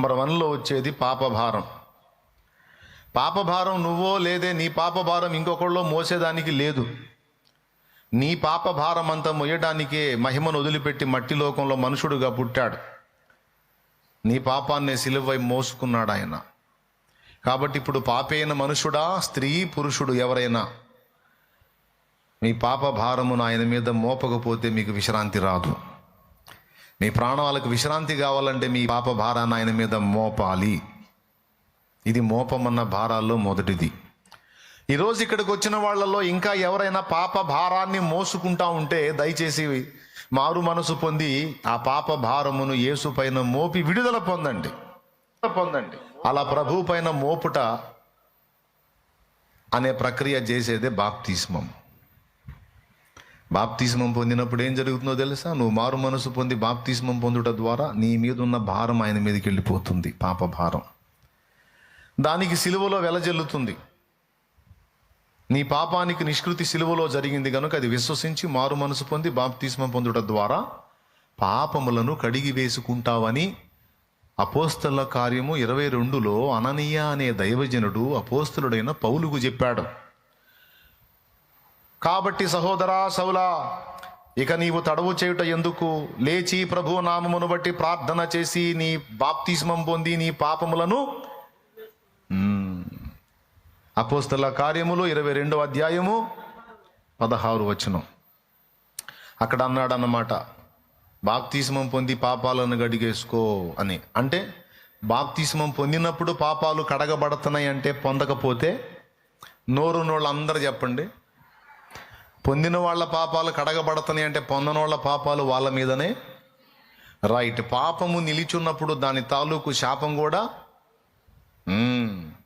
Number వన్లో వచ్చేది పాపభారం. పాపభారం నువ్వో లేదే నీ పాపభారం ఇంకొకళ్ళో మోసేదానికి లేదు. నీ పాపభారం అంతా మొయ్యడానికే మహిమను వదిలిపెట్టి మట్టి లోకంలో మనుషుడుగా పుట్టాడు. నీ పాపాన్ని సిలువై మోసుకున్నాడు ఆయన. కాబట్టి ఇప్పుడు పాపైన మనుషుడా స్త్రీ పురుషుడు ఎవరైనా మీ పాప భారమును ఆయన మీద మోపకపోతే మీకు విశ్రాంతి రాదు. మీ ప్రాణాలకు విశ్రాంతి కావాలంటే మీ పాప భారాన్ని ఆయన మీద మోపాలి. ఇది మోపమన్న భారాల్లో మొదటిది. ఈరోజు ఇక్కడికి వచ్చిన వాళ్ళలో ఇంకా ఎవరైనా పాప భారాన్ని మోసుకుంటా ఉంటే దయచేసి మారు మనసు పొంది ఆ పాప భారమును యేసు పైన మోపి విడుదల పొందండి. పొందండి. అలా ప్రభు పైన మోపుట అనే ప్రక్రియ చేసేదే బాప్తిస్మం బాప్తిస్మం పొందినప్పుడు ఏం జరుగుతుందో తెలుసా? నువ్వు మారు మనసు పొంది బాప్తిస్మం పొందుట ద్వారా నీ మీద ఉన్న భారం ఆయన మీదకి వెళ్ళిపోతుంది పాప భారం. దానికి సిలువలో వెలజల్లుతుంది నీ పాపానికి నిష్కృతి సిలువలో జరిగింది కనుక అది విశ్వసించి మారు మనసు పొంది బాప్తిస్మం పొందుట ద్వారా పాపములను కడిగి వేసుకుంటావని అపోస్తల కార్యము ఇరవై రెండులో అననీయ అనే దైవజనుడు అపోస్తలుడైన పౌలుకు చెప్పాడు. కాబట్టి సహోదరా సౌలా ఇక నీవు తడవు చేయుట ఎందుకు? లేచి ప్రభు నామమును బట్టి ప్రార్థన చేసి నీ బాప్తిస్మం పొంది నీ పాపములను అపోస్తల కార్యములు ఇరవై రెండో అధ్యాయము పదహారు వచనం. అక్కడ అన్నాడు అన్నమాట బాప్తిస్మం పొంది పాపాలను గడిగేసుకో అని. అంటే బాప్తిస్మం పొందినప్పుడు పాపాలు కడగబడుతున్నాయి అంటే పొందకపోతే నోరు నోళ్ళు అందరు చెప్పండి. పొందిన వాళ్ళ పాపాలు కడగబడతాయి అంటే పొందిన వాళ్ళ పాపాలు వాళ్ళ మీదనే? రైట్ పాపము నిలిచున్నప్పుడు దాని తాలూకు శాపం కూడా? Hmm.